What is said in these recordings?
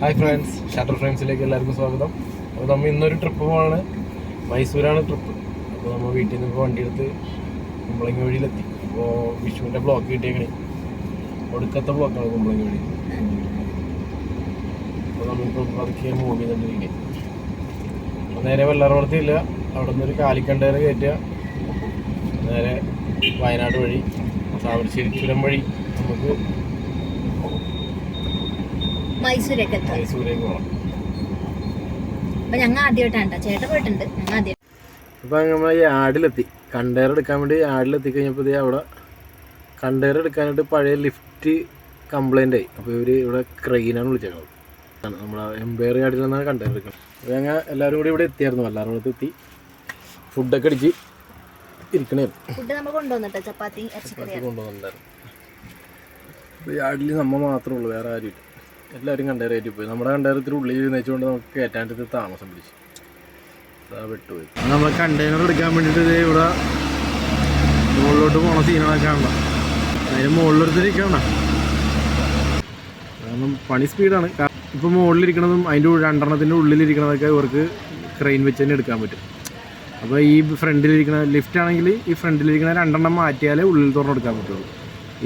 Hi friends shutter ഫ്രണ്ട്സിലേക്ക് എല്ലാവർക്കും സ്വാഗതം. അപ്പോൾ നമ്മൾ ഇന്നൊരു ട്രിപ്പ് പോവാണ്. മൈസൂരാണ് ട്രിപ്പ് അപ്പോൾ നമ്മൾ വീട്ടിൽ നിന്ന് ഇപ്പോൾ വണ്ടി എടുത്ത് കുമ്പളങ്ങി വഴിയിലെത്തി. അപ്പോൾ വിഷുവിന്റെ ബ്ലോക്ക് കിട്ടിയേക്കണേ. ഒടുക്കത്തെ ബ്ലോക്കാണ് കുമ്പളങ്ങി വഴി. അപ്പോൾ നമ്മളിപ്പോൾ പതുക്കെ മൂവ് ചെയ്തുകൊണ്ടിരിക്കുക അപ്പോൾ നേരെ വെള്ളാറോടത്തില്ല അവിടെ നിന്നൊരു കാലിക്കണ്ടേര കയറ്റുക. നേരെ വയനാട് വഴി താമരശ്ശേരി ചുരം വഴി നമുക്ക് മൈസൂരൊക്കെ എത്തും മൈസൂരേക്ക് പോകണം അപ്പൊ ഞങ്ങൾ ആദ്യമായിട്ടാണ് ട്ടോ. ചേട്ടൻ പോയിട്ടുണ്ട്. ഞങ്ങൾ ആദ്യം. ഇപ്പം നമ്മൾ ഈ ആടിലെത്തി. കണ്ടെയ്നർ എടുക്കാൻ വേണ്ടി ആടിലെത്തി കഴിഞ്ഞപ്പോൾ ദേ അവിടെ കണ്ടെയ്നർ എടുക്കാനായിട്ട് പഴയ ലിഫ്റ്റ് കംപ്ലൈന്റ് ആയി. അപ്പോൾ ഇവർ ഇവിടെ ക്രെയിനാണ് വിളിച്ചേക്കുന്നത്. ആണ് നമ്മുടെ എംപയർ ആടിൽ നിന്നാണ് കണ്ടെയ്നർ എടുക്കുന്നത്. അപ്പോൾ ഞങ്ങൾ എല്ലാവരും കൂടി ഇവിടെ എത്തിയായിരുന്നു. എല്ലാവരും കൂടെ എത്തി. ഫുഡൊക്കെ അടിച്ച് ഇരിക്കണേ ഫുഡ് നമ്മൾ കൊണ്ടുവന്നിട്ട്? ചപ്പാത്തി കൊണ്ടുവന്നിട്ടുണ്ടായിരുന്നു. ഈ ആടിൽ നമ്മൾ മാത്രമേ ഉള്ളൂ വേറെ ആരും ഇല്ല. എല്ലാവരും കണ്ടെയ്നർ കയറ്റി പോയി. നമ്മുടെ കണ്ടേറത്തിൽ ഉള്ളിൽ ഇരുന്നേച്ചുകൊണ്ട് നമുക്ക് കയറ്റാന്റെ താമസം പിടിച്ചു. അതാ വിട്ടുപോയി. നമ്മൾ കണ്ടെയ്നർ എടുക്കാൻ വേണ്ടിയിട്ട് ഇവിടെ മുകളിലോട്ട് പോണ സീനുകളൊക്കെ കാണണം അതിന് മുകളിലെടുത്തിരിക്കണം കാരണം പണി സ്പീഡാണ് ഇപ്പോൾ മുകളിലിരിക്കണതും അതിന്റെ രണ്ടെണ്ണത്തിന്റെ ഉള്ളിലിരിക്കണതൊക്കെ ഇവർക്ക് ക്രെയിൻ വെച്ച് തന്നെ എടുക്കാൻ പറ്റും. അപ്പോൾ ഈ ഫ്രണ്ടിലിരിക്കുന്ന ലിഫ്റ്റ് ആണെങ്കിൽ ഈ ഫ്രണ്ടിലിരിക്കുന്ന രണ്ടെണ്ണം മാറ്റിയാലേ ഉള്ളിൽ തുറന്നെടുക്കാൻ പറ്റുള്ളൂ.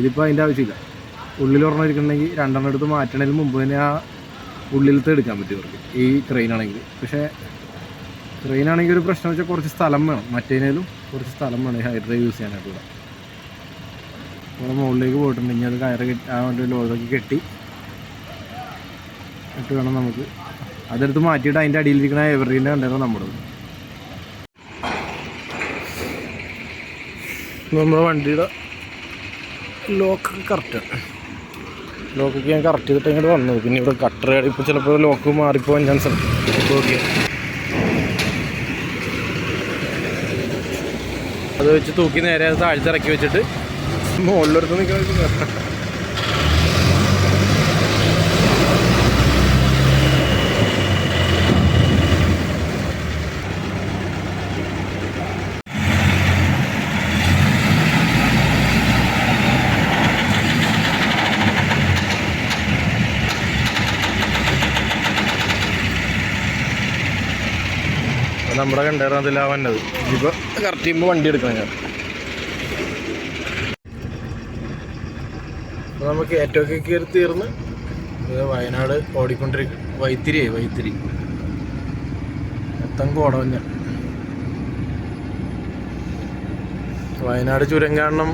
ഇതിപ്പോൾ അതിന്റെ ആവശ്യമില്ല. ഉള്ളിൽ ഒരെണ്ണം ഇരിക്കണമെങ്കിൽ രണ്ടെണ്ണം എടുത്ത് മാറ്റണതിന് മുമ്പ് തന്നെ ആ ഉള്ളിലത്തെ എടുക്കാൻ പറ്റും ഇവർക്ക്. ഈ ട്രെയിൻ ആണെങ്കിൽ. പക്ഷേ ട്രെയിൻ ആണെങ്കിൽ ഒരു പ്രശ്നം വെച്ചാൽ കുറച്ച് സ്ഥലം വേണം. മറ്റേതിനും കുറച്ച് സ്ഥലം വേണം ഈ ഹൈഡ്രൈവ് യൂസ് ചെയ്യാനായിട്ട് ഇവിടെ. ഇവിടെ മുകളിലേക്ക് പോയിട്ടുണ്ടെങ്കിൽ അത് കയറ് കെട്ടി ആ വണ്ടി ലോഡൊക്കെ കെട്ടി ഇട്ട് വേണം നമുക്ക് അതെടുത്ത് മാറ്റിയിട്ട് അതിന്റെ അടിയിലിരിക്കുന്ന എവറീന്റെ കണ്ടായിരുന്നു നമ്മുടെ നമ്മുടെ വണ്ടിയുടെ ലോക്ക് കറക്റ്റാണ് ലോക്കൊക്കെ ഞാൻ കറക്റ്റ് ചെയ്തിട്ട് ഇങ്ങോട്ട് വന്നത് പിന്നെ ഇവിടെ കട്ടർ ഇപ്പോൾ ചിലപ്പോൾ ലോക്ക് മാറിപ്പോകാൻ ചാൻസ് ഉണ്ട്. ഓക്കെ അത് വെച്ച് തൂക്കി നേരെ താഴ്ത്തിറക്കി വെച്ചിട്ട് മുകളിലെടുത്ത് നിൽക്കാൻ നമ്മുടെ കണ്ടേറാൻ അതിലാ വന്നത്. ഇപ്പോൾ കറക്റ്റ് ചെയ്യുമ്പോൾ വണ്ടി എടുക്കണം ഞാൻ. അപ്പോൾ നമുക്ക് ഏറ്റവും കയറി തീർന്ന് വയനാട് ഓടിക്കൊണ്ടിരിക്കും. വൈത്തിരിയായി വൈത്തിരി. മൊത്തം കോടവഞ്ഞ വയനാട് ചുരം കാണണം.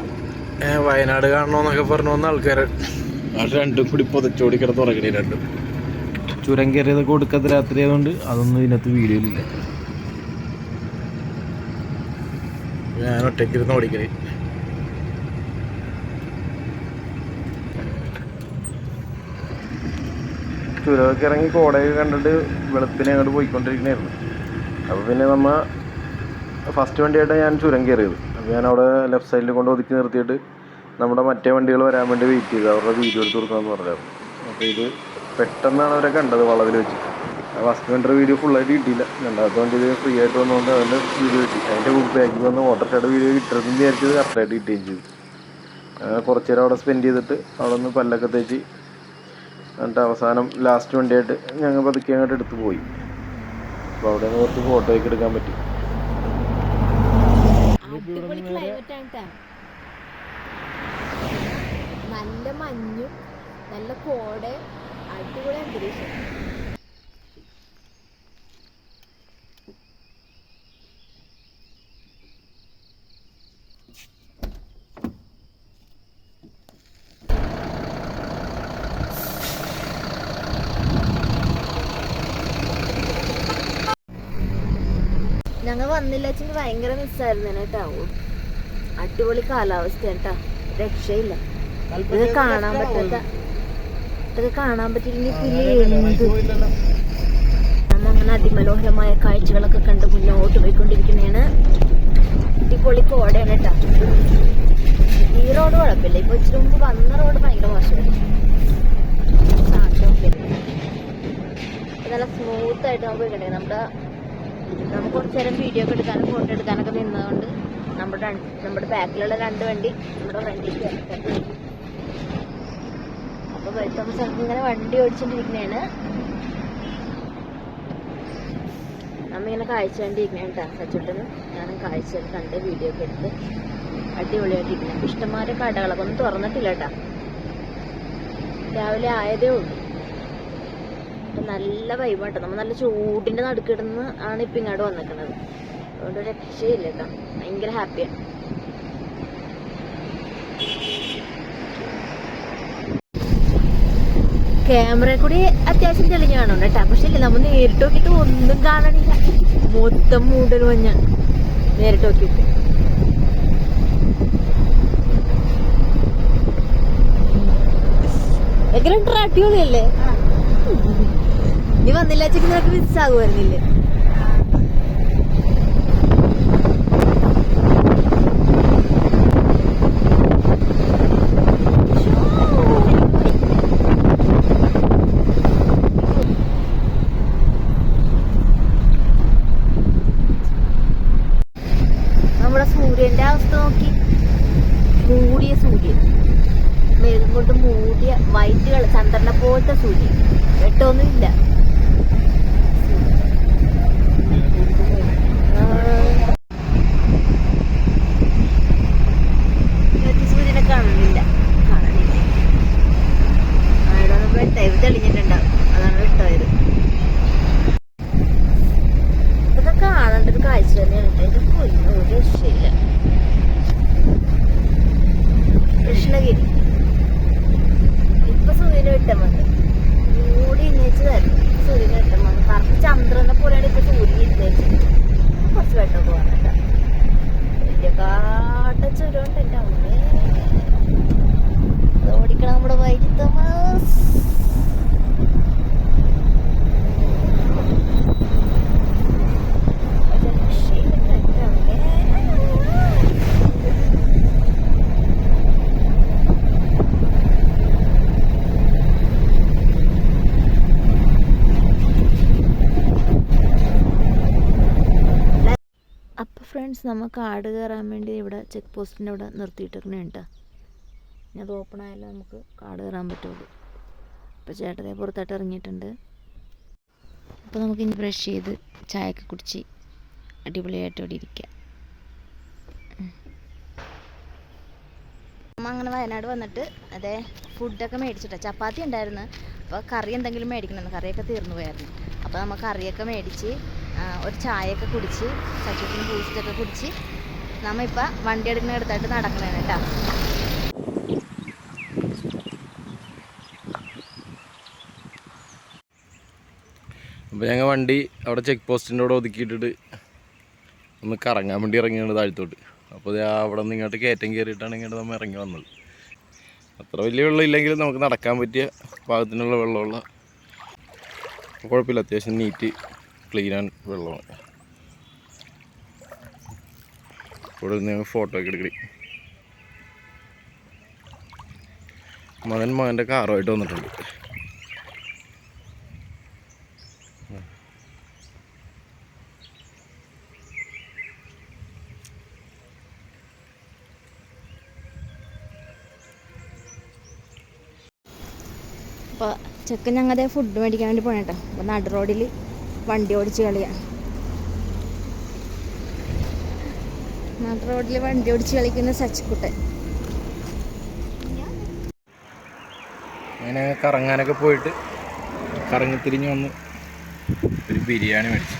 വയനാട് കാണണമെന്നൊക്കെ പറഞ്ഞു വന്ന ആൾക്കാർ ആ രണ്ടും കൂടി പൊതച്ചോടി കിടന്ന് ഉറങ്ങണേ രണ്ടും. ചുരം കയറിയതൊക്കെ കൊടുക്കാത്ത രാത്രി ആയതുകൊണ്ട് അതൊന്നും ഇതിനകത്ത് വീഡിയോയിലില്ല ഞാൻ ഒറ്റയ്ക്ക് ഇരുന്ന് ഓടിക്കണേ ചുരമൊക്കെ ഇറങ്ങി കോടയൊക്കെ കണ്ടിട്ട് വെളുപ്പിനെ അങ്ങോട്ട് പോയിക്കൊണ്ടിരിക്കണായിരുന്നു. അപ്പോൾ പിന്നെ നമ്മ ഫസ്റ്റ് വണ്ടിയായിട്ട് ഞാൻ ചുരം കയറിയത്. അപ്പോൾ ഞാൻ അവിടെ ലെഫ്റ്റ് സൈഡിൽ കൊണ്ട് ഒതുക്കി നിർത്തിയിട്ട് നമ്മുടെ മറ്റേ വണ്ടികൾ വരാൻ വേണ്ടി വെയിറ്റ് ചെയ്തു അവരുടെ വീഡിയോ എടുത്ത് കൊടുക്കാമെന്ന് പറഞ്ഞായിരുന്നു. അപ്പോൾ ഇത് പെട്ടെന്നാണ് അവരെ കണ്ടത് വളവിൽ വെച്ച്. ഫസ്റ്റ് വണ്ടിയുടെ വീഡിയോ ഫുള്ളായിട്ട് കിട്ടിയില്ല. രണ്ടാമത്തെ വണ്ടി ഇത് ഫ്രീ ആയിട്ട് വന്നുകൊണ്ട് അതിന്റെ വീഡിയോ കിട്ടി. അതിന്റെ ബാക്കിൽ വന്ന് ഓട്ടോഷയുടെ വീഡിയോ കിട്ടരുതെന്ന് വിചാരിച്ചത് കറക്റ്റായിട്ട് കിട്ടുകയും ചെയ്തു. അങ്ങനെ കുറച്ച് നേരം അവിടെ സ്പെൻഡ് ചെയ്തിട്ട് അവിടെ നിന്ന് പല്ലൊക്കെ തേച്ച് എന്നിട്ട് അവസാനം ലാസ്റ്റ് വണ്ടിയായിട്ട് ഞങ്ങൾ പതുക്കെ അങ്ങോട്ട് എടുത്ത് പോയി. അപ്പോൾ അവിടെ നിന്ന് കുറച്ച് ഫോട്ടോ ഒക്കെ എടുക്കാൻ പറ്റി. നല്ല മഞ്ഞും നല്ല കോട അടിപൊളി അന്തരീക്ഷം ഞങ്ങൾ വന്നില്ല. അച്ഛന്റെ ഭയങ്കര മിസ്സായിരുന്നു കേട്ടോ. അടിപൊളി കാലാവസ്ഥ കേട്ടോ. രക്ഷയില്ല. ഇത് കാണാൻ പറ്റാത്ത ഇതൊക്കെ കാണാൻ പറ്റില്ലെങ്കിൽ പിന്നെ എന്ത്? നമ്മ അങ്ങനെ അതിമനോഹരമായ കാഴ്ചകളൊക്കെ കണ്ട് മുന്നോട്ട് പോയിക്കൊണ്ടിരിക്കുന്നതാണ്. അടിപൊളി കോടയാണ് കേട്ടോ. ഈ റോഡ് കുഴപ്പമില്ല. ഇപ്പൊ ഇച്ചിരി മുമ്പ് വന്ന റോഡ് ഭയങ്കര മോശമായിരുന്നു. നല്ല സ്മൂത്ത് ആയിട്ട് നമുക്ക് കിടക്കണം നമ്മുടെ നമുക്ക് കുറച്ച് നേരം വീഡിയോ ഒക്കെ എടുക്കാനും ഫോട്ടോ എടുക്കാനൊക്കെ നിന്നതുകൊണ്ട് നമ്മുടെ നമ്മുടെ ബാക്കിലുള്ള രണ്ട് വണ്ടി നമ്മുടെ വണ്ടിക്ക് അപ്പോൾ വരുത്തുമ്പോൾ സ്ഥലത്ത് ഇങ്ങനെ വണ്ടി ഓടിച്ചുകൊണ്ടിരിക്കുന്നതാണ് നമ്മിങ്ങനെ കാഴ്ച കണ്ടിരിക്കുന്നതാണ് കേട്ടോ ഞാനും കാഴ്ച കണ്ട് വീഡിയോ ഒക്കെ എടുത്ത് അടിപൊളിയായിട്ടിരിക്കുന്നു ഇഷ്ടംമാരെ കടകളൊക്കെ ഒന്നും തുറന്നിട്ടില്ല കേട്ടോ രാവിലെ ആയതേ ഉള്ളൂ. അപ്പൊ നല്ല വൈബാട്ടോ നമ്മൾ നല്ല ചൂടിന്റെ നടുക്കിടുന്ന് ആണ് ഇപ്പൊ ഇങ്ങോട്ട് വന്നിരിക്കുന്നത് അതുകൊണ്ട് രക്ഷയില്ല കേട്ടോ. ഭയങ്കര ഹാപ്പിയാണ് ക്യാമറ കൂടി അത്യാവശ്യം തെളിഞ്ഞു കാണുന്നുണ്ട് കേട്ടോ. പക്ഷെ ഇല്ല നമ്മൾ നേരിട്ട് നോക്കിയിട്ട് ഒന്നും കാണണില്ല മൊത്തം മൂടൽ മഞ്ഞ. നേരിട്ട് നോക്കിയിട്ട്. എങ്ങനെയുണ്ട് അടിപൊളിയല്ലേ? നീ വന്നില്ല ചേച്ചി നിനക്ക് മിസ് ആകുമായിരുന്നില്ലേ നമ്മുടെ സൂര്യന്റെ അവസ്ഥ നോക്കി മൂടിയ സൂര്യൻ മേഘം കൊണ്ട് മൂടിയ വൈറ്റ് കളർ ചന്ദ്രനെ പോലത്തെ സൂര്യൻ വെട്ടമൊന്നും ഇല്ല സൂര്യനെ കാണുന്നില്ല കാണുന്നില്ല അവിടെ ഒന്ന് വെട്ട തെളിഞ്ഞിട്ടുണ്ടാവും അതാണ് വെട്ടമായത് ഇതൊക്കെ കാണേണ്ട ഒരു കാഴ്ച തന്നെയാണ് എന്റെ പൊന്നു ഒരു രക്ഷയില്ല കൃഷ്ണഗിരി ഇപ്പൊ സൂര്യന് വിട്ടം വന്നു മൂടി ഇന്നേച്ചതായിരുന്നു സൂര്യന് വിട്ടം വന്നു കറക്റ്റ് ചന്ദ്രനെ പോലെയാണ് ഇപ്പൊ സൂര്യൻ ഇന്നേച്ചത് കുറച്ച് വെട്ടമൊക്കെ വന്നിട്ടാ വലിയ കാട്ട ചുരുണ്ട് എന്റെ അമ്മേ ഇത് ഓടിക്കണം നമ്മുടെ വൈകി തോമസ് ഒരു രക്ഷയില്ല എന്റെ അമ്മേ അപ്പോൾ ആട് കയറാൻ വേണ്ടി ഇവിടെ ചെക്ക് പോസ്റ്റിന്റെ ഇവിടെ നിർത്തിയിട്ടിരുന്നേ കേട്ടോ ഇനി അത് ഓപ്പൺ ആയാലേ നമുക്ക് കാട് കയറാൻ പറ്റുള്ളൂ. അപ്പോൾ ചേട്ടനെ പുറത്തായിട്ട് ഇറങ്ങിയിട്ടുണ്ട്. അപ്പോൾ നമുക്ക് ഇനി ബ്രഷ് ചെയ്ത് ചായയൊക്കെ കുടിച്ച് അടിപൊളിയായിട്ട് ഇവിടെ ഇരിക്കാം. അമ്മ അങ്ങനെ വയനാട് വന്നിട്ട് അതെ ഫുഡൊക്കെ മേടിച്ചിട്ടാ. ചപ്പാത്തി ഉണ്ടായിരുന്നു. അപ്പോൾ കറി എന്തെങ്കിലും മേടിക്കണമെന്ന്. കറിയൊക്കെ തീർന്നു പോയായിരുന്നു. അപ്പോൾ നമുക്ക് കറിയൊക്കെ മേടിച്ച് ഒരു ചായയൊക്കെ കുടിച്ച് സച്ചിന് ബൂസ്റ്റൊക്കെ കുടിച്ച് നമ്മ ഇപ്പം വണ്ടി എടുക്കുന്ന എടുത്തായിട്ട് നടക്കണേ കേട്ടോ. അപ്പോൾ ഞങ്ങൾ വണ്ടി അവിടെ ചെക്ക് പോസ്റ്റിന്റെ അവിടെ ഒതുക്കിയിട്ടിട്ട് ഒന്ന് കറങ്ങാൻ വേണ്ടി ഇറങ്ങിയാണ് താഴത്തോട്ട്. അപ്പോൾ അവിടെ നിന്ന് ഇങ്ങോട്ട് കയറ്റം കയറിയിട്ടാണ് ഇങ്ങോട്ട് നമ്മൾ ഇറങ്ങി വന്നത്. അത്ര വലിയ വെള്ളം ഇല്ലെങ്കിലും നമുക്ക് നടക്കാൻ പറ്റിയ പാകത്തിനുള്ള വെള്ളമുള്ള കുഴപ്പമില്ല അത്യാവശ്യം നീറ്റ് ക്ലീൻ ആൻഡ് വെള്ളമാണ് ഇവിടെ നിന്ന് ഞങ്ങൾ ഫോട്ടോ ഒക്കെ എടുക്കടി. മകൻ മകന്റെ കാറുമായിട്ട് വന്നിട്ടുണ്ട്. അപ്പോൾ ചെക്കൻ ഞങ്ങളുടെ ഫുഡ് മേടിക്കാൻ വേണ്ടി പോകണം കേട്ടോ അപ്പോൾ നടു റോഡിൽ വണ്ടി ഓടിച്ച് കളിയാണ് നാട്ടു റോഡിൽ വണ്ടി ഓടിച്ച് കളിക്കുന്ന സച്ചിക്കുട്ടൻ. അങ്ങനെ കറങ്ങാനൊക്കെ പോയിട്ട് കറങ്ങിത്തിരിഞ്ഞ് വന്ന് ഒരു ബിരിയാണി മേടിച്ചു.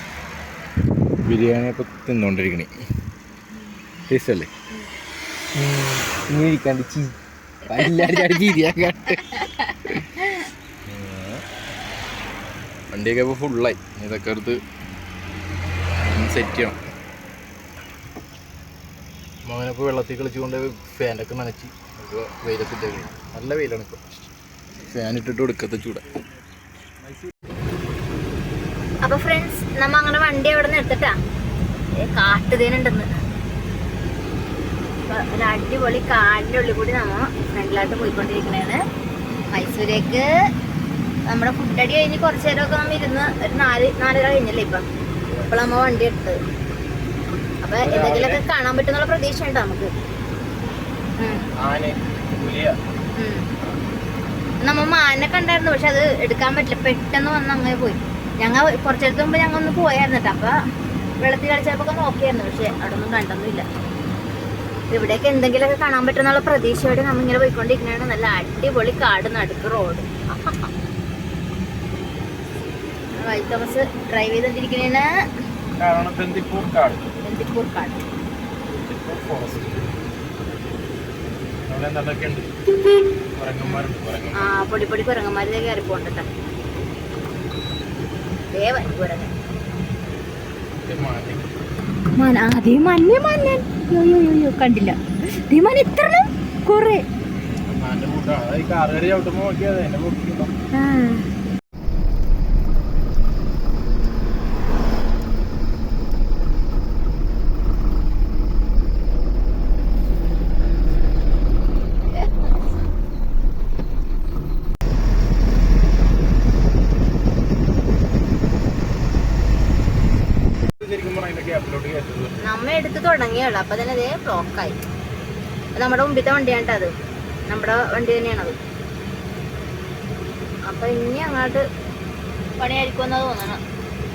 ബിരിയാണി ഇപ്പോൾ തിന്നുകൊണ്ടിരിക്കണേ ടേസ്റ്റല്ലേ ഇനി ഇരിക്കാണ്ട് ചീ എല്ലാവരും ചിരിയാക്കാട്ട് വണ്ടിയൊക്കെ ഇപ്പോൾ ഫുള്ളായി ഇതൊക്കെ എടുത്ത് സെറ്റ് ചെയ്യണം. മകനപ്പോൾ വെള്ളത്തിൽ കളിച്ചുകൊണ്ട് ഫാനൊക്കെ നനച്ച്. ഇപ്പോൾ വെയിലത്തിട്ടേക്ക് നല്ല വെയിലാണ് ഇപ്പോൾ ഫാൻ ഇട്ടിട്ട് കൊടുക്കത്തെ ചൂട. അപ്പൊ ഫ്രണ്ട്സ് നമ്മ അങ്ങനെ വണ്ടി അവിടെ നിന്ന് എടുത്തിട്ടാ. കാട്ടുതേനുണ്ടെന്ന്. ഒരു അടിപൊളി കാടിന്റെ ഉള്ളിൽ കൂടി നമ്മ ഫ്രണ്ടിലായിട്ട് പോയിക്കൊണ്ടിരിക്കണേണ്. മൈസൂരേക്ക് നമ്മുടെ ഫുഡ് അടി കഴിഞ്ഞ് കുറച്ച് നേരമൊക്കെ നമ്മൾ ഇരുന്ന് ഒരു നാല് നാലര കഴിഞ്ഞല്ലേ ഇപ്പം? അപ്പോൾ നമ്മൾ വണ്ടി എടുത്തത്. അപ്പൊ എന്തെങ്കിലുമൊക്കെ കാണാൻ പറ്റുന്നുള്ള പ്രതീക്ഷ ഉണ്ട് നമുക്ക് നമ്മൾ മാനെ കണ്ടായിരുന്നു പക്ഷെ അത് എടുക്കാൻ പറ്റില്ല. പെട്ടെന്ന് വന്ന് അങ്ങനെ പോയി. ഞങ്ങൾ കുറച്ചെടുത്ത് മുമ്പ് ഞങ്ങൾ ഒന്ന് പോയായിരുന്നു കേട്ടോ. അപ്പൊ വെള്ളത്തിൽ കളിച്ചപ്പോ നോക്കിയായിരുന്നു പക്ഷെ അവിടെ ഒന്നും കണ്ടൊന്നുമില്ല. ഇവിടെയൊക്കെ എന്തെങ്കിലുമൊക്കെ കാണാൻ പറ്റുന്നുള്ള പ്രതീക്ഷയോടെ നമ്മ ഇങ്ങനെ പോയിക്കൊണ്ടിരിക്കുന്നതാണ് നല്ല അടിപൊളി കാട് നടുക്ക് റോഡ്. വൈ തോമസ് ഡ്രൈവ് ചെയ്തോണ്ടിരിക്കുന്നതിന് കാരണം ബന്ദിപ്പൂർ കാട്. ബന്ദിപ്പൂർ കാട്. ആ പൊടി പൊടി കുരങ്ങന്മാരിലേക്ക് കയറി പോകണ്ട ദേവൻ കുരങ്ങൻ. അതേ മഞ്ഞ മഞ്ഞൻ യോ യോ യോ യോ കണ്ടില്ല. ദേ മന എത്ര കൊറേ. മാന്റെ കൂട്ടാണ് അത് ഈ കാറ് കയറി ചവിട്ടുമ്പോൾ നോക്കിയത് എന്റെ പൊട്ടിക്കുമ്പോൾ ശരിക്കും പറഞ്ഞാൽ അതിന്റെ ഗ്യാപ്പിലോട്ട് കയറ്റത് നമ്മ എടുത്ത് തുടങ്ങിയുള്ളു അപ്പൊ തന്നെ അതേ ബ്ലോക്കായി നമ്മുടെ മുമ്പിത്തെ വണ്ടിയാണ് അത്. നമ്മുടെ വണ്ടി തന്നെയാണത്. അപ്പൊ ഇനി അങ്ങോട്ട് പണിയായിരിക്കും എന്നാ തോന്നണം.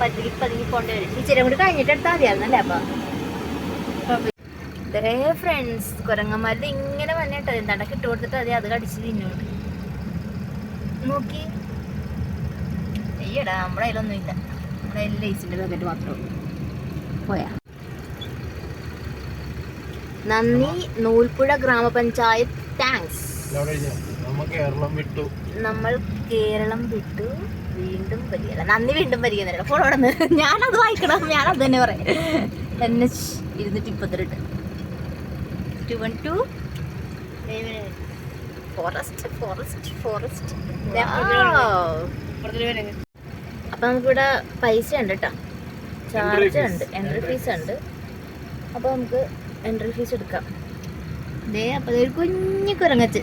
പതുക്കി പതുക്കി പോകേണ്ടി വരും. ഇച്ചിരി കൂടി കഴിഞ്ഞിട്ട് എടുത്താൽ മതിയായിരുന്നല്ലേ അപ്പൊ? ഇതേ ഫ്രണ്ട്സ് കുരങ്ങന്മാരുടെ ഇങ്ങനെ വന്നിട്ടോ എന്താണ്ടൊക്കെ ഇട്ട് കൊടുത്തിട്ട് അതെ അത് കടിച്ച് തിന്നോണ്ട് നോക്കി. അയ്യടാ നമ്മുടെ കയ്യിലൊന്നും ഇല്ല നമ്മുടെ കയ്യിൽ ലേസിന്റെ പാക്കറ്റ് മാത്രമേ ഉള്ളൂ. പോയാ. നന്ദി. നൂൽപ്പുഴ ഗ്രാമപഞ്ചായത്ത്. താങ്ക്സ് നമ്മൾ കേരളം വിട്ടു. വീണ്ടും പരിഗണ നന്ദി വീണ്ടും പരിഗണന ഫോൺ അവിടെ നിന്ന്. ഞാനത് വായിക്കണം. ഞാനത് തന്നെ പറയാം. എൻ എച്ച് ഇരുന്നൂറ്റി മുപ്പത്തിരണ്ട്. Two one two forest forest forest അപ്പം നമുക്കിവിടെ പൈസ ഉണ്ട് കേട്ടോ ചാർജ് ഉണ്ട്. എൻട്രി ഫീസ് ഉണ്ട്. അപ്പോൾ നമുക്ക് എൻട്രി ഫീസ് എടുക്കാം. ദേ അപ്പോൾ ഒരു കുഞ്ഞു കുരങ്ങച്ച്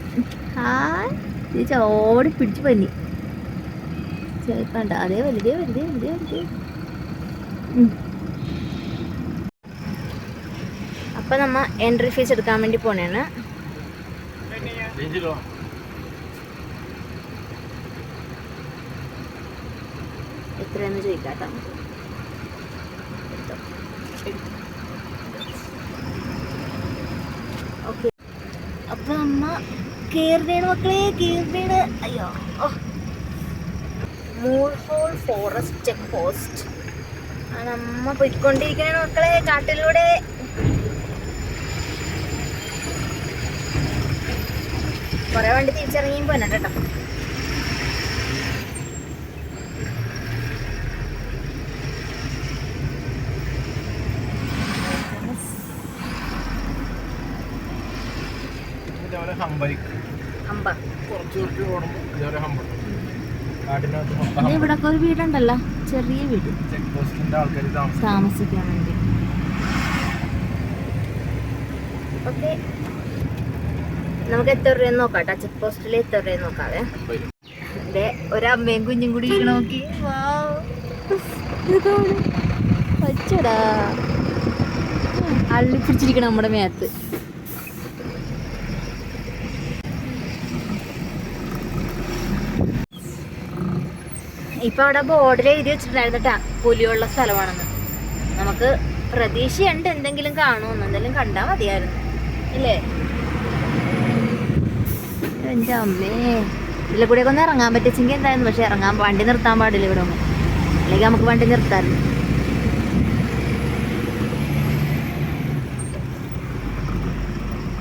ആ ചേച്ചി ചോടി പിടിച്ച് പന്നി. ചേപ്പണ്ട അതേ വലുതേ വലുതേ വലുതേ വലുതേ. അപ്പൊ നമ്മ എൻട്രി ഫീസ് എടുക്കാൻ വേണ്ടി പോണേണ്. എത്രയാന്ന് ചോദിക്കാട്ടോ അപ്പൊ അമ്മ കേറിയാണ് മക്കളെ കേറിയാണ് അയ്യോ മൂൾഫോൾ ഫോറസ്റ്റ് ചെക്ക് പോസ്റ്റ് ആണ് അമ്മ പോയിക്കൊണ്ടിരിക്കണ മക്കളെ കാട്ടിലൂടെ. കുറേ വണ്ടി തിരിച്ചിറങ്ങിയും പോന്നെ കേട്ടോ. അമ്പ കുറച്ച് കുറച്ച് ഹമ്പുണ്ട് ഇവിടെ ഒരു വീടുണ്ടല്ലോ. ചെറിയ വീട്. താമസിക്കാൻ വേണ്ടി. ഓക്കെ. നമുക്ക് എത്ര രൂപ നോക്കാം കേട്ടോ ചെക്ക് പോസ്റ്റിൽ എത്ര രൂപ നോക്കാവേ. ദേ ഒരമ്മയും കുഞ്ഞും കൂടി നോക്കി. വച്ചടാ അള്ളി പിടിച്ചിരിക്കണം നമ്മുടെ മേത്ത്. ഇപ്പൊ അവിടെ ബോർഡിൽ എഴുതി വെച്ചിട്ടുണ്ടായിരുന്നു കേട്ടാ പുലിയുള്ള സ്ഥലമാണെന്ന്. നമുക്ക് പ്രതീക്ഷയുണ്ട് എന്തെങ്കിലും കാണുമെന്ന്. എന്തെങ്കിലും കണ്ടാ മതിയായിരുന്നു. ഇല്ലേ? എന്റെ അമ്മേ. ഇതിലെ കൂടെ ഒന്ന് ഇറങ്ങാൻ പറ്റിച്ചെങ്കിൽ എന്തായിരുന്നു? പക്ഷെ ഇറങ്ങാൻ വണ്ടി നിർത്താൻ പാടില്ല ഇവിടെ ഒന്നും. അല്ലെങ്കിൽ നമുക്ക് വണ്ടി നിർത്താറില്ല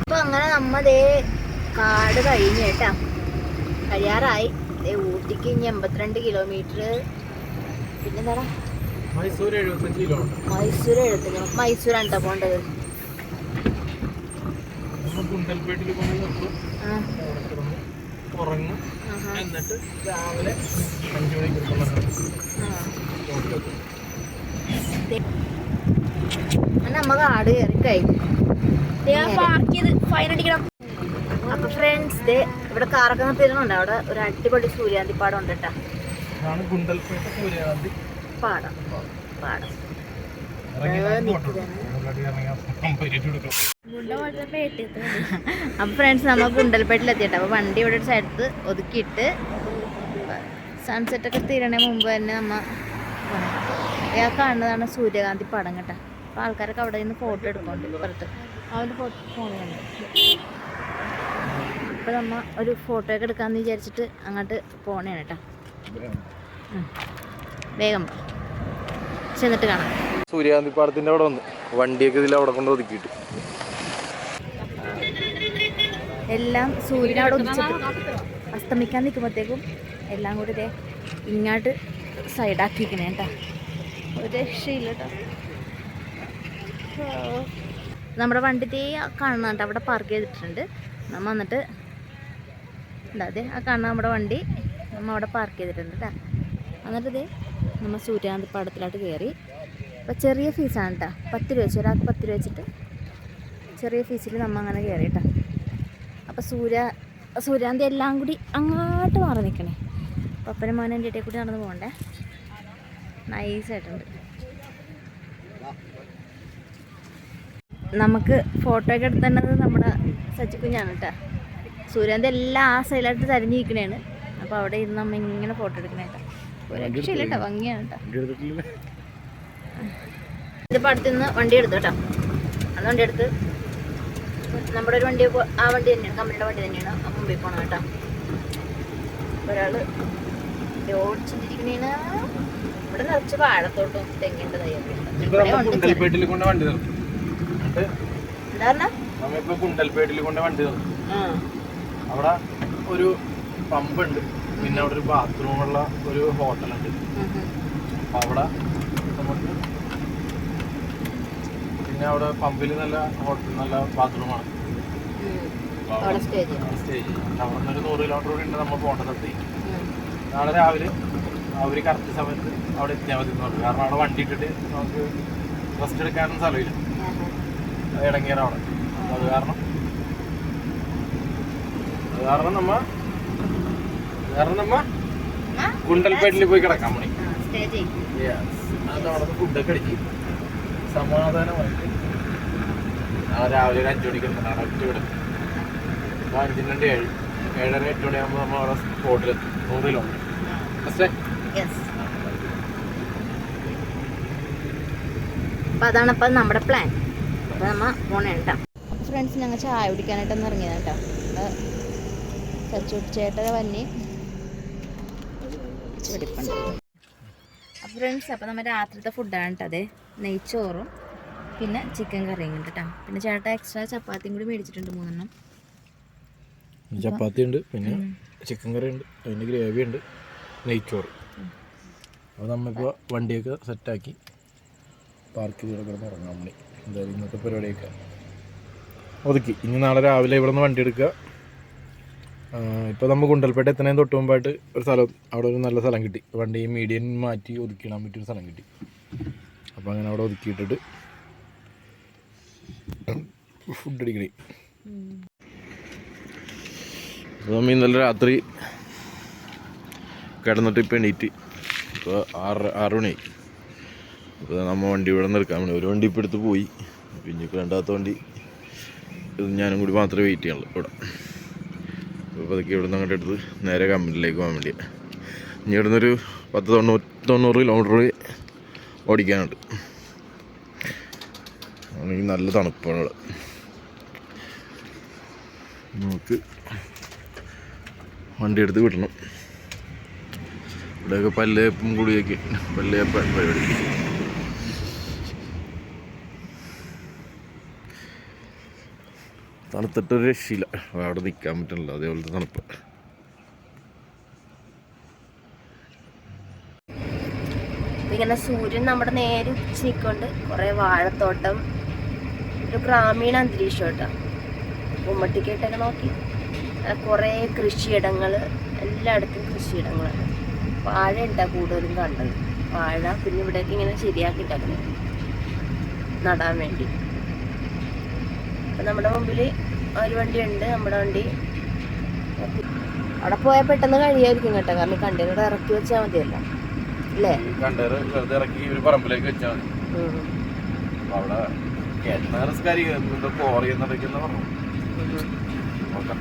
അപ്പൊ അങ്ങനെ നമ്മതേ കാട് കഴിഞ്ഞു കേട്ടാ. കഴിയാറായി. ഊട്ടിക്ക് ഇനി എൺപത്തിരണ്ട് കിലോമീറ്റർ പിന്നെന്താടാ? മൈസൂർ എഴുപത്തഞ്ച് കിലോ മൈസൂർ എഴുപത്തഞ്ച് നമുക്ക് മൈസൂരാണ് കേട്ടോ നമ്മൾ ഗുണ്ടൽപേട്ടിൽ കൊണ്ട് നിർത്തും ആ, അവിടെ കിടന്ന് ഉറങ്ങും. ആഹാ, എന്നിട്ട് രാവിലെ അഞ്ചു മണിക്ക് ആ. കൊണ്ടുവരും അങ്ങനെ നമ്മ കാട് കയറി കഴിഞ്ഞു. പാർക്ക് ചെയ്ത് ഫൈൻ അടിക്കണം. അപ്പൊ ഫ്രണ്ട്സ് ഇവിടെ കാറൊക്കെ പെരുന്നുണ്ട് അവിടെ ഒരു അടിപൊളി സൂര്യാന്തി പാടം ഉണ്ട് കേട്ടോ ഗുണ്ടൽപേട്ട സൂര്യകാന്തി പാടം. പാടം. അപ്പൊ ഫ്രണ്ട്സ് നമ്മ ഗുണ്ടൽപേട്ടിൽ എത്തിയിട്ട് അപ്പൊ വണ്ടി ഇവിടെ ഒരു സ്ഥലത്ത് ഒതുക്കിയിട്ട് സൺസെറ്റ് ഒക്കെ തീരണേ മുമ്പ് തന്നെ നമ്മ ആ കാണുന്നതാണ് സൂര്യകാന്തി പടം കേട്ടോ. അപ്പൊ ആൾക്കാരൊക്കെ അവിടെ നിന്ന് ഫോട്ടോ എടുക്കുന്നുണ്ട് ഇപ്പുറത്ത്. അവന്റെ ഫോട്ടോ ഫോണിലുണ്ട് അപ്പോൾ നമ്മ ഒരു ഫോട്ടോ ഒക്കെ എടുക്കാമെന്ന് വിചാരിച്ചിട്ട് അങ്ങോട്ട് പോണേ കേട്ടോ വേഗം. ചെന്നിട്ട് കാണാം. സൂര്യകാന്തി പാടത്തിന്റെ അവിടെ വന്ന്. വണ്ടിയൊക്കെ ഇതിൽ അവിടെ കൊണ്ട് ഒതുക്കിയിട്ട്. എല്ലാം സൂര്യൻ അവിടെ ഒതുക്കിട്ട് അസ്തമിക്കാൻ നിൽക്കുമ്പോഴത്തേക്കും എല്ലാം കൂടി ഇതേ ഇങ്ങോട്ട് സൈഡാക്കിയിരിക്കണേ കേട്ടോ ഒരു രക്ഷയില്ല കേട്ടോ. നമ്മുടെ വണ്ടി തീ കാണുന്നുണ്ട്. അവിടെ പാർക്ക് ചെയ്തിട്ടുണ്ട്. നമ്മ വന്നിട്ട് അതെ ആ കാണുന്ന നമ്മുടെ വണ്ടി നമ്മൾ അവിടെ പാർക്ക് ചെയ്തിട്ടുണ്ട് കേട്ടോ എന്നിട്ട് ഇതേ നമ്മൾ സൂര്യാന്തി പാടത്തിലോട്ട് കയറി അപ്പോൾ ചെറിയ ഫീസാണ് കേട്ടോ പത്ത് രൂപ വെച്ച് ഒരാൾക്ക് പത്ത് രൂപ വെച്ചിട്ട് ചെറിയ ഫീസിൽ നമ്മൾ അങ്ങനെ കയറി കേട്ടോ അപ്പോൾ സൂര്യ സൂര്യാന്തി എല്ലാം കൂടി അങ്ങോട്ട് മാറി നിൽക്കണേ പപ്പനും മോനും എന്റെ ഇടയിൽ കൂടി നടന്ന് പോകണ്ടേ. നൈസായിട്ടുണ്ട് നമുക്ക് ഫോട്ടോ എടുത്തേണ്ടത് നമ്മുടെ സച്ചി കുഞ്ഞാണ് കേട്ടോ സൂര്യാന്തി എല്ലാം ആ സൈഡിലായിട്ട് തരിഞ്ഞ് അപ്പൊ അപ്പോൾ അവിടെ ഇരുന്ന് നമ്മ ഇങ്ങനെ ഫോട്ടോ എടുക്കണേട്ടാ കേട്ടോ ഒരു രക്ഷയില്ല കേട്ടോ ഭംഗിയാണ് കേട്ടോ ഇതിപ്പോൾ അടുത്ത് നിന്ന് വണ്ടി എടുത്തു കേട്ടോ അത് വണ്ടി എടുത്ത് നമ്മുടെ ഒരു വണ്ടി ആ വണ്ടി തന്നെയാണ് കമ്പനിയുടെ വണ്ടി തന്നെയാണ്. മുമ്പിൽ പോകണം കേട്ടോ ഒരാൾ ഓടിച്ചിട്ടിരിക്കണേന് ഇവിടെ നിറച്ച് വാഴത്തോട്ടും തെങ്ങിന്റെ തയ്യൊക്കെ എന്നിട്ട് എന്താ പറഞ്ഞ? കുണ്ടൽപേട്ടിൽ കൊണ്ട് വണ്ടി നിർത്തും. അവിടെ ഒരു പമ്പുണ്ട്. പിന്നെ അവിടെ ഒരു ബാത്റൂമുള്ള ഒരു ഹോട്ടലുണ്ട്. അപ്പൊ അവിടെ നമുക്ക് പിന്നെ അവിടെ പമ്പിൽ നല്ല ഹോട്ടൽ നല്ല ബാത്റൂമാണ്. സ്റ്റേ ചെയ്യാം. അവിടെ നിന്ന് ഒരു നൂറ് കിലോമീറ്റർ കൂടി ഉണ്ട് നമ്മൾ പോകേണ്ട സ്ഥലത്ത്. നാളെ രാവിലെ അവർ കറക്റ്റ് സമയത്ത് അവിടെ എത്തിയാൽ മതി എന്ന് പറഞ്ഞു. കാരണം അവിടെ വണ്ടി ഇട്ടിട്ട് നമുക്ക് റെസ്റ്റ് എടുക്കാനൊന്നും സ്ഥലമില്ല. ഇടങ്ങിയറവിടെ അത് കാരണം കാരണം നമ്മ അത് കാരണം നമ്മ ആ? കുണ്ടൽപേട്ടിൽ പോയി കിടക്കാൻ മണി അതവിടെ സ്റ്റേ ചെയ്യും. അത് അവിടെ നിന്ന് ഫുഡൊക്കെ അടിച്ച്. സമാധാനമായിട്ട്. നാളെ രാവിലെ ഒരു അഞ്ചു മണിക്ക് എത്തണം ഒറ്റ ഇവിടെ. അപ്പോൾ അഞ്ചിന്റെ ഏഴ്. ഏഴര എട്ട് മണിയാകുമ്പോൾ നമ്മൾ അവിടെ സ്പോട്ടിലെത്തും. നൂറ് കിലോമീറ്റർ ഫസ്റ്റേ അപ്പം അതാണ് അപ്പം നമ്മുടെ പ്ലാൻ അപ്പം നമ്മ പോണേ കേട്ടോ ഫ്രണ്ട്സ് ഞങ്ങൾ ചായ കുടിക്കാനായിട്ടൊന്ന് ഇറങ്ങിയതാണ് കേട്ടോ ചേട്ടനെ വന്നി. ചെടിപ്പുണ്ട് അപ്പോൾ ഫ്രണ്ട്സ് അപ്പോൾ നമ്മൾ രാത്രിത്തെ ഫുഡാണ് കേട്ടോ അതെ. നെയ്ച്ചോറും പിന്നെ ചിക്കൻ കറിയും ഉണ്ട് കേട്ടോ പിന്നെ ചേട്ടാ എക്സ്ട്രാ ചപ്പാത്തിയും കൂടി മേടിച്ചിട്ടുണ്ട് മൂന്നെണ്ണം. ചപ്പാത്തി ഉണ്ട് പിന്നെ ചിക്കൻ കറി ഉണ്ട് അതിന്റെ ഗ്രേവി ഉണ്ട് നെയ്ച്ചോറ്. അപ്പോൾ നമ്മളിപ്പോൾ വണ്ടിയൊക്കെ സെറ്റാക്കി പാർക്ക് ചെയ്ത് കിടന്ന് ഉറങ്ങാൻ വേണ്ടി എന്തായാലും ഇന്നത്തെ പരിപാടിയൊക്കെ ഒതുക്കി. ഇനി നാളെ രാവിലെ ഇവിടെ നിന്ന് വണ്ടി എടുക്കുക. ഇപ്പോൾ നമ്മൾ കുണ്ടൽപേട്ട എത്തുന്നതിന് തൊട്ട് മുമ്പായിട്ട് ഒരു സ്ഥലം അവിടെ ഒരു നല്ല സ്ഥലം കിട്ടി. വണ്ടി മീഡിയൻ മാറ്റി ഒതുക്കിയിടാൻ പറ്റിയൊരു സ്ഥലം കിട്ടി. അപ്പോൾ അങ്ങനെ അവിടെ ഒതുക്കിയിട്ടിട്ട് ഫുഡ് അടിക്കണേ. അപ്പോൾ നമ്മൾ ഇന്നലെ രാത്രി കിടന്നിട്ട് ഇപ്പം എണീറ്റ്. ഇപ്പോൾ ആറ് ആറ് മണിയായി. അപ്പോൾ നമ്മൾ വണ്ടി ഇവിടെ നിർക്കാൻ വേണ്ടി ഒരു വണ്ടി ഇപ്പോൾ എടുത്ത് പോയി. പിന്നെ രണ്ടാമത്തെ വണ്ടി ഞാനും കൂടി മാത്രമേ വെയിറ്റ് ചെയ്യാനുള്ളൂ ഇവിടെ. അപ്പോൾ അതൊക്കെ ഇവിടെ അങ്ങോട്ട് എടുത്ത് നേരെ കമ്പനിയിലേക്ക് പോകാൻ വേണ്ടി. ഇനി ഇവിടുന്നൊരു പത്ത് തൊണ്ണൂറ് തൊണ്ണൂറ് കിലോമീറ്റർ ഓടിക്കാനുണ്ട്. ആണെങ്കിൽ നല്ല തണുപ്പാണ് നമുക്ക് വണ്ടി എടുത്ത് വിടണം. ഇവിടെയൊക്കെ പല്ലേപ്പും കൂടിയൊക്കെ പല്ലേപ്പ പരിപാടി. തണുത്തിട്ടൊരു രക്ഷയില്ല. അവിടെ നിൽക്കാൻ പറ്റണില്ല അതേപോലത്തെ തണുപ്പ്. ഇങ്ങനെ സൂര്യൻ നമ്മുടെ നേരെ ഉച്ചിക്കൊണ്ട് കുറേ വാഴത്തോട്ടം ഒരു ഗ്രാമീണ അന്തരീക്ഷം കേട്ടോ. ഉമ്മട്ടിക്കേട്ടൊക്കെ നോക്കി. കുറെ കുറേ കൃഷിയിടങ്ങൾ എല്ലായിടത്തും കൃഷിയിടങ്ങളാണ്. വാഴ ഉണ്ടാ കൂടുതലും കണ്ടത്. വാഴ പിന്നെ ഇവിടെയൊക്കെ ഇങ്ങനെ ശരിയാക്കിയിട്ടൊക്കെ നടാൻ വേണ്ടി. അപ്പം നമ്മുടെ മുമ്പിൽ ഒരു വണ്ടി ഉണ്ട് നമ്മുടെ വണ്ടി. അവിടെ പോയാൽ പെട്ടെന്ന് കഴിയായിരിക്കും കേട്ടോ കാരണം ഈ കണ്ടെയ്നർ ഇറക്കി വെച്ചാൽ മതിയല്ലോ. അല്ലേ? ഇറക്കി ഒരു പറമ്പിലേക്ക് വെച്ചാൽ മതി. അവിടെ പറഞ്ഞു.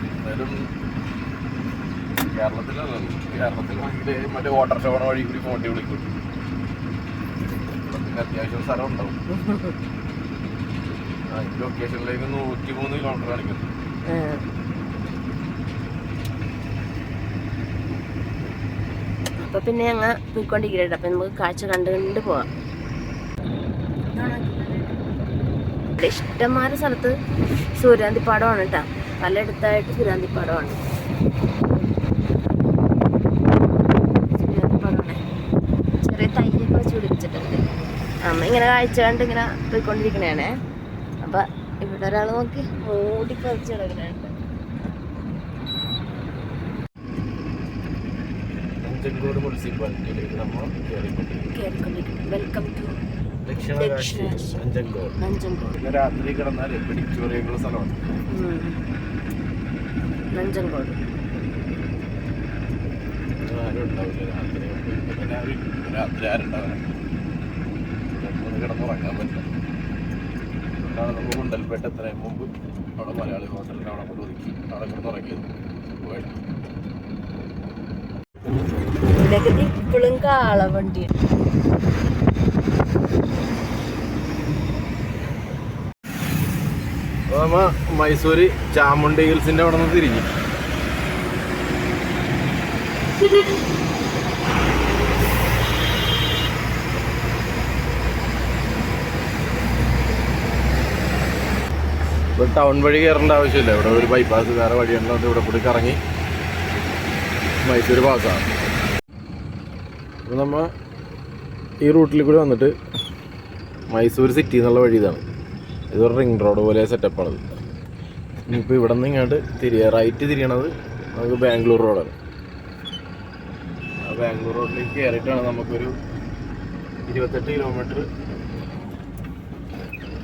എന്തായാലും കേരളത്തിലല്ലല്ലോ കേരളത്തിൽ മറ്റേ വാട്ടർ ഷോണ വഴി കൂടി വിളിക്കും. അത്യാവശ്യം സ്ഥലം ഉണ്ടാവും. ലൊക്കേഷനിലേക്ക് നൂറ്റി മൂന്ന് കിലോമീറ്റർ കാണിക്കുന്നു അപ്പൊ പിന്നെ ഞങ്ങ പോയിക്കൊണ്ടിരിക്കട്ടെ. അപ്പൊ നമുക്ക് കാഴ്ച കണ്ട് കണ്ട് പോവാം ഇഷ്ടംമാരെ സ്ഥലത്ത് സൂര്യാന്തിപ്പാടമാണ് കേട്ടോ പലയിടത്തായിട്ട് സൂര്യാന്തിപ്പാടമാണ്. സൂര്യാന്തിപ്പാടമാണ് ചെറിയ തയ്യൊക്കെ വെച്ച് പിടിപ്പിച്ചിട്ടുണ്ട്. അമ്മ ഇങ്ങനെ കാഴ്ച കണ്ട് ഇങ്ങനെ പോയിക്കൊണ്ടിരിക്കണേ അപ്പൊ ഇവിടെ ഒരാൾ നോക്കി. ഓടി കളിച്ച് കിടക്കണുണ്ട് അഞ്ചൻകോട് മുനിസിപ്പാലിറ്റിയിലേക്ക് നമ്മൾ വെൽക്കം ടു ദക്ഷിണകാശി. അഞ്ചൻകോട്. നഞ്ചൻകോട് പിന്നെ രാത്രി കിടന്നാൽ പിടിച്ചുപറിയുള്ള സ്ഥലമാണ്. നഞ്ചൻകോട് ആരും ഉണ്ടാവില്ല. രാത്രി. രാത്രി ആരും ഉണ്ടാവില്ല ഒന്ന് കിടന്നുറങ്ങാൻ പറ്റില്ല. അതുകൊണ്ടാണ് നമ്മൾ കുണ്ടൽപേട്ട എത്രയും മുമ്പ് അവിടെ മലയാളി ഹോട്ടലിന്റെ അവിടെ കൊണ്ട് ഒതുക്കി അവിടെ കിടന്നുറങ്ങിയത് പോയിട്ട്. ഇവിടെയൊക്കെ ഇപ്പോഴും കാളവണ്ടി നമ്മ മൈസൂര് ചാമുണ്ടി ഹിൽസിന്റെ അവിടെ നിന്ന് തിരിഞ്ഞു. ഇവിടെ ടൗൺ വഴി കയറേണ്ട ആവശ്യമില്ല. ഇവിടെ ഒരു ബൈപ്പാസ് വേറെ വഴിയുള്ളത് ഇവിടെ കൂടി കറങ്ങി മൈസൂർ പാസ്സാണ് അപ്പോൾ നമ്മൾ ഈ റൂട്ടിൽ കൂടി വന്നിട്ട് മൈസൂർ സിറ്റി എന്നുള്ള വഴി ഇതാണ്. ഇതൊരു റിംഗ് റോഡ് പോലെ സെറ്റപ്പാണത് ഇനിയിപ്പോൾ ഇവിടെ നിന്ന് ഇങ്ങോട്ട് തിരിയ റൈറ്റ് തിരിയണത് നമുക്ക് ബാംഗ്ലൂർ റോഡാണ് ആ ബാംഗ്ലൂർ റോഡിലേക്ക് കയറിയിട്ടാണ് നമുക്കൊരു ഇരുപത്തെട്ട് കിലോമീറ്റർ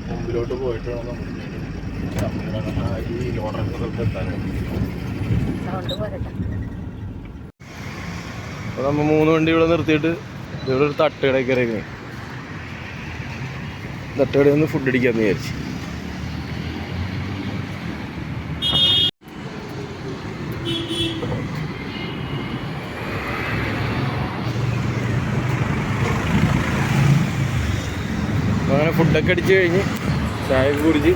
മുമ്പിലോട്ട് പോയിട്ട് നമുക്ക് അപ്പോൾ നമ്മൾ മൂന്ന് വണ്ടി ഇവിടെ നിർത്തിയിട്ട് ഇവിടെ ഒരു തട്ടുകടയിൽ കയറിയിരുന്നേ. തട്ടുകടയിൽ നിന്ന് ഫുഡ് അടിക്കാമെന്ന് വിചാരിച്ചു. അങ്ങനെ ഫുഡൊക്കെ അടിച്ച് കഴിഞ്ഞ് ചായ കുടിച്ച്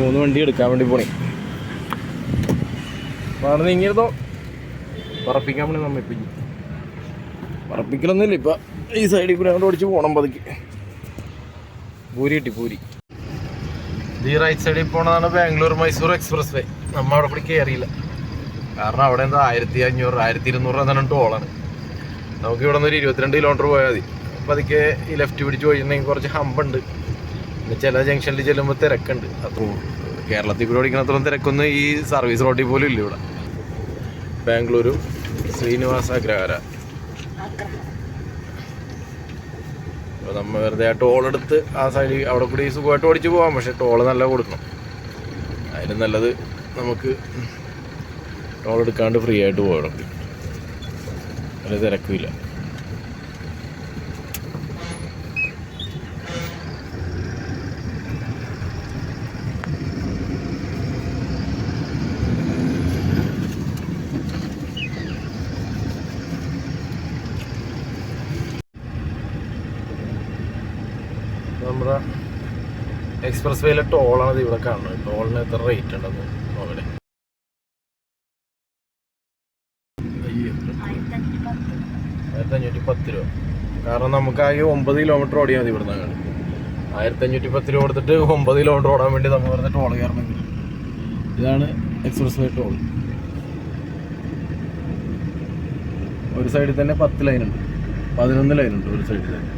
മൂന്ന് വണ്ടി എടുക്കാൻ വേണ്ടി പോണേ. അവിടെ നീങ്ങിയിരുന്നോ? പറപ്പിക്കാൻ വേണ്ടി നമ്മ ഇപ്പം പറപ്പിക്കലൊന്നുമില്ല ഇപ്പം ഈ സൈഡിൽ കൂടെ അങ്ങോട്ട് ഓടിച്ച് പോകണം പതുക്കെ. പൂരി കിട്ടി പൂരി. ഇത് ഈ റൈറ്റ് സൈഡിൽ പോണതാണ് ബാംഗ്ലൂർ മൈസൂർ എക്സ്പ്രസ് വേ നമ്മ അവിടെ കൂടി കയറിയില്ല കാരണം അവിടെ എന്താ ആയിരത്തി അഞ്ഞൂറ് ആയിരത്തി ഇരുന്നൂറ് എന്നാണ് ടോളാണ് നമുക്ക് ഇവിടെ നിന്ന് ഒരു ഇരുപത്തിരണ്ട് കിലോമീറ്റർ പോയാൽ മതി. അപ്പം അതൊക്കെ ഈ ലെഫ്റ്റ് പിടിച്ച് പോയിട്ടുണ്ടെങ്കിൽ കുറച്ച് ഹമ്പുണ്ട്. പിന്നെ ചില ജംഗ്ഷനിൽ ചെല്ലുമ്പോൾ തിരക്കുണ്ട്. അപ്പോൾ കേരളത്തിൽ കൂടെ ഓടിക്കണത്രയും തിരക്കൊന്നും ഈ സർവീസ് റോഡിൽ പോലും ഇല്ല ഇവിടെ. ബാംഗ്ലൂരു ശ്രീനിവാസ അഗ്രഹാര നമ്മൾ വെറുതെ ആ ടോൾ എടുത്ത് ആ സൈഡിൽ അവിടെ കൂടി സുഖമായിട്ട് ഓടിച്ച് പോകാം പക്ഷേ ടോൾ നല്ല കൊടുക്കണം. അതിന് നല്ലത് നമുക്ക് ടോൾ എടുക്കാണ്ട് ഫ്രീ ആയിട്ട് പോകണം. ഒരു തിരക്കില്ല നമ്മുടെ എക്സ്പ്രസ് വേയിലെ ടോളാണ് ഇവിടെ കാണുന്നത്. ടോളിന് എത്ര റേറ്റ് ഉണ്ടെന്ന് നോക്കണേ ആയിരത്തി അഞ്ഞൂറ്റി പത്ത് രൂപ. കാരണം നമുക്ക് ആകെ ഒമ്പത് കിലോമീറ്റർ ഓടിയാൽ മതി ഇവിടെ നിന്നാണ് ആയിരത്തി അഞ്ഞൂറ്റി പത്ത് രൂപ കൊടുത്തിട്ട് ഒമ്പത് കിലോമീറ്റർ ഓടാൻ വേണ്ടി നമ്മൾ പറഞ്ഞ ടോൾ കയറണമെങ്കിൽ ഇതാണ് എക്സ്പ്രസ് വേ ടോൾ ഒരു സൈഡിൽ തന്നെ പത്ത് ലൈനുണ്ട് പതിനൊന്ന് ലൈനുണ്ട് ഒരു സൈഡിൽ തന്നെ.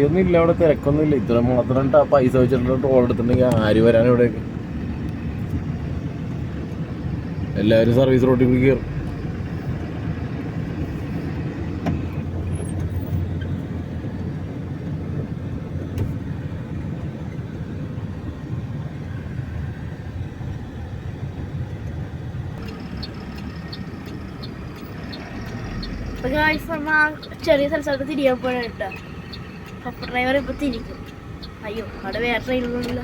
വണ്ടിയൊന്നും ഇല്ല അവിടെ തിരക്കൊന്നും ഇല്ല. ഇത്ര മാത്രം പൈസ വെച്ചിട്ടുള്ള ടോൾ എടുത്തിട്ടുണ്ടെങ്കിൽ ആര് വരാൻ ഇവിടെയൊക്കെ എല്ലാവരും സർവീസ് കൂടി കയറും. ചെറിയ സ്ഥലത്ത് തിരിയാൻ പോയിട്ടാ ഡ്രൈവർ ഇപ്പൊ തിരിക്കും അയ്യോ അവിടെ വേറെ ട്രെയിൻ ഒന്നുമില്ല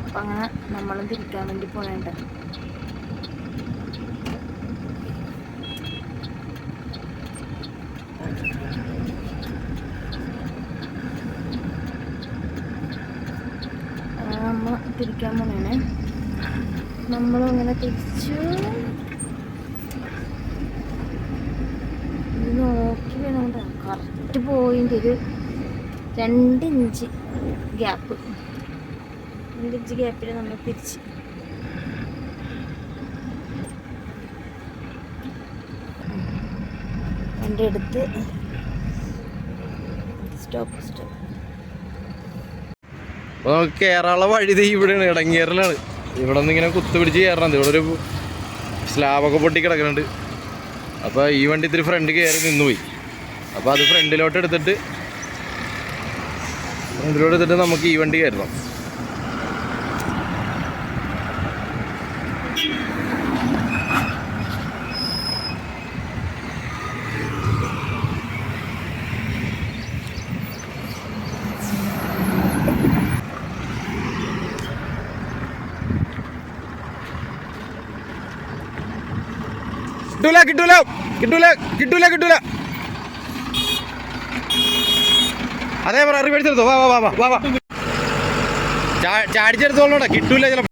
അപ്പൊ അങ്ങനെ നമ്മളും തിരിക്കാൻ വേണ്ടി പോണേണ്ട അങ്ങനെ നമ്മ തിരിക്കാൻ പോണേനെ ഇത് നോക്കി വേണോണ്ട കറക്റ്റ് പോയിന്റ് ഒരു രണ്ട് ഇഞ്ച് ഗ്യാപ്പ്. രണ്ട് ഇഞ്ച് ഗ്യാപ്പിൽ നമ്മൾ തിരിച്ച്. എന്റെ അടുത്ത് സ്റ്റോപ്പ് സ്റ്റോപ്പ്. നമുക്ക് കേരള വഴി ഇവിടെയാണ് ഇടങ്ങേറലാണ്. ഇവിടെ നിന്ന് ഇങ്ങനെ കുത്തു പിടിച്ച് കയറണത് ഇവിടെ ഒരു സ്ലാബൊക്കെ പൊട്ടി കിടക്കുന്നുണ്ട്. അപ്പോൾ ഈ വണ്ടി ഇത്തിരി ഫ്രണ്ട് കയറി നിന്നുപോയി. അപ്പോൾ അത് ഫ്രണ്ടിലോട്ട് എടുത്തിട്ട് ഫ്രണ്ടിലോട്ട് എടുത്തിട്ട് നമുക്ക് ഈ വണ്ടി കയറണം കിട്ടൂല കിട്ടൂല കിട്ടൂല കിട്ടൂല. അതേ പറ റിവേഴ്സ് വാ വാ വാ വാ വാ ചാടിച്ചെടുത്തോളൂടാ കിട്ടൂല ചിലപ്പോ.